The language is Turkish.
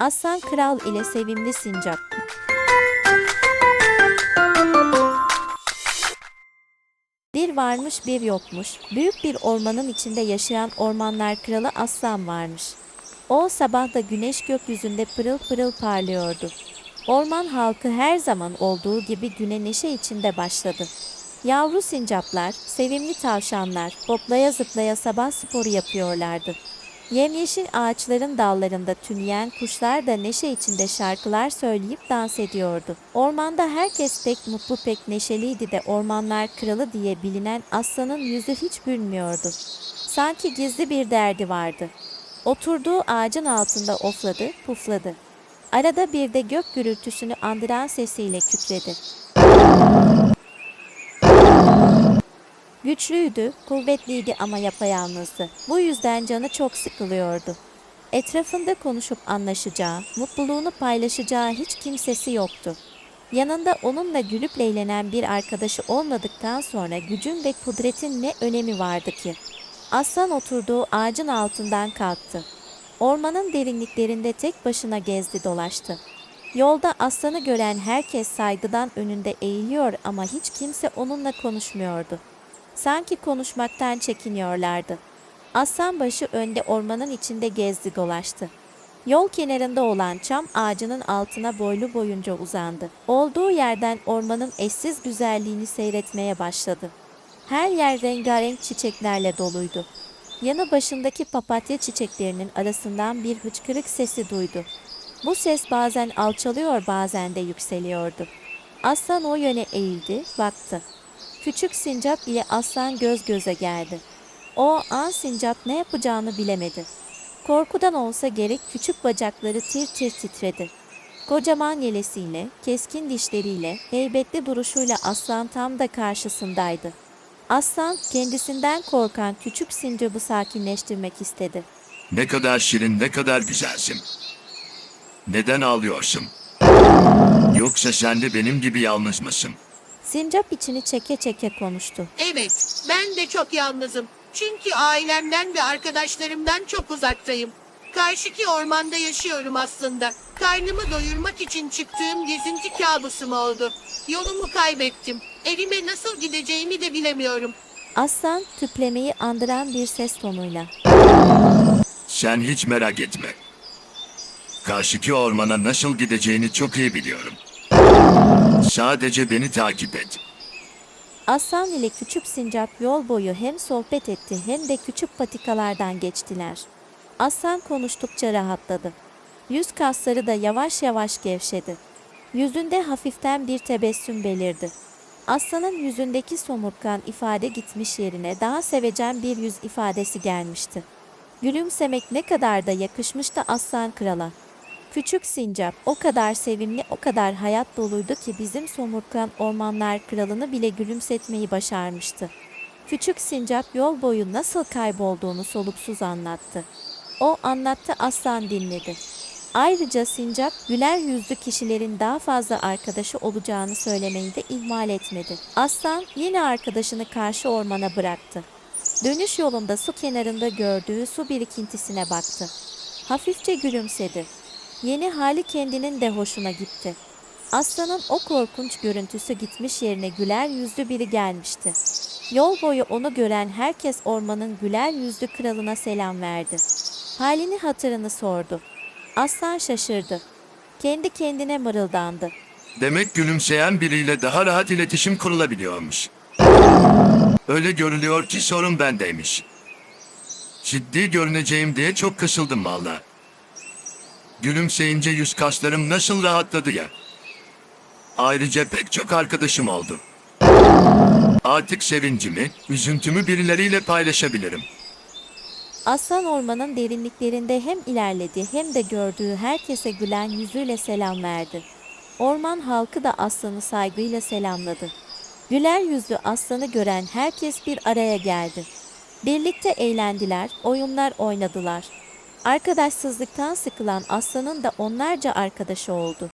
Aslan Kral ile Sevimli Sincap Bir varmış bir yokmuş. Büyük bir ormanın içinde yaşayan ormanlar kralı aslan varmış. O sabah da güneş gökyüzünde pırıl pırıl parlıyordu. Orman halkı her zaman olduğu gibi güne neşe içinde başladı. Yavru sincaplar, sevimli tavşanlar hoplaya zıplaya sabah sporu yapıyorlardı. Yemyeşil ağaçların dallarında tüneyen kuşlar da neşe içinde şarkılar söyleyip dans ediyordu. Ormanda herkes pek mutlu pek neşeliydi de ormanlar kralı diye bilinen aslanın yüzü hiç gülmüyordu. Sanki gizli bir derdi vardı. Oturduğu ağacın altında ofladı, pufladı. Arada bir de gök gürültüsünü andıran sesiyle kükredi. Güçlüydü, kuvvetliydi ama yapayalnızdı. Bu yüzden canı çok sıkılıyordu. Etrafında konuşup anlaşacağı, mutluluğunu paylaşacağı hiç kimsesi yoktu. Yanında onunla gülüp eğlenen bir arkadaşı olmadıktan sonra gücün ve kudretin ne önemi vardı ki? Aslan oturduğu ağacın altından kalktı. Ormanın derinliklerinde tek başına gezdi dolaştı. Yolda aslanı gören herkes saygıdan önünde eğiliyor ama hiç kimse onunla konuşmuyordu. Sanki konuşmaktan çekiniyorlardı. Aslan başı önde ormanın içinde gezdi dolaştı. Yol kenarında olan çam ağacının altına boylu boyunca uzandı. Olduğu yerden ormanın eşsiz güzelliğini seyretmeye başladı. Her yer rengarenk çiçeklerle doluydu. Yanı başındaki papatya çiçeklerinin arasından bir hıçkırık sesi duydu. Bu ses bazen alçalıyor bazen de yükseliyordu. Aslan o yöne eğildi, baktı. Küçük sincap ile aslan göz göze geldi. O an sincap ne yapacağını bilemedi. Korkudan olsa gerek küçük bacakları tir tir titredi. Kocaman yelesiyle, keskin dişleriyle, heybetli duruşuyla aslan tam da karşısındaydı. Aslan kendisinden korkan küçük sincapı sakinleştirmek istedi. Ne kadar şirin, ne kadar güzelsin. Neden ağlıyorsun? Yoksa sen de benim gibi yalnız mısın? Sincap içini çeke çeke konuştu. Evet, ben de çok yalnızım. Çünkü ailemden ve arkadaşlarımdan çok uzaktayım. Karşıki ormanda yaşıyorum aslında. Karnımı doyurmak için çıktığım gezinti kabusum oldu. Yolumu kaybettim. Evime nasıl gideceğimi de bilemiyorum. Aslan tüplemeyi andıran bir ses tonuyla. Sen hiç merak etme. Karşıki ormana nasıl gideceğini çok iyi biliyorum. Sadece beni takip et. Aslan ile küçük sincap yol boyu hem sohbet etti hem de küçük patikalardan geçtiler. Aslan konuştukça rahatladı. Yüz kasları da yavaş yavaş gevşedi. Yüzünde hafiften bir tebessüm belirdi. Aslanın yüzündeki somurtkan ifade gitmiş yerine daha sevecen bir yüz ifadesi gelmişti. Gülümsemek ne kadar da yakışmıştı aslan krala. Küçük sincap o kadar sevimli, o kadar hayat doluydu ki bizim somurtkan ormanlar kralını bile gülümsetmeyi başarmıştı. Küçük sincap yol boyu nasıl kaybolduğunu soluksuz anlattı. O anlattı aslan dinledi. Ayrıca sincap güler yüzlü kişilerin daha fazla arkadaşı olacağını söylemeyi de ihmal etmedi. Aslan yine arkadaşını karşı ormana bıraktı. Dönüş yolunda su kenarında gördüğü su birikintisine baktı. Hafifçe gülümsedi. Yeni hali kendinin de hoşuna gitti. Aslanın o korkunç görüntüsü gitmiş yerine güler yüzlü biri gelmişti. Yol boyu onu gören herkes ormanın güler yüzlü kralına selam verdi. Halini hatırını sordu. Aslan şaşırdı. Kendi kendine mırıldandı. Demek gülümseyen biriyle daha rahat iletişim kurulabiliyormuş. Öyle görülüyor ki sorun bendeymiş. Ciddi görüneceğim diye çok kısıldım valla. Gülümseyince yüz kaslarım nasıl rahatladı ya. Ayrıca pek çok arkadaşım oldu. Artık sevincimi, üzüntümü birileriyle paylaşabilirim. Aslan ormanın derinliklerinde hem ilerledi hem de gördüğü herkese gülen yüzüyle selam verdi. Orman halkı da aslanı saygıyla selamladı. Güler yüzlü aslanı gören herkes bir araya geldi. Birlikte eğlendiler, oyunlar oynadılar. Arkadaşsızlıktan sıkılan aslanın da onlarca arkadaşı oldu.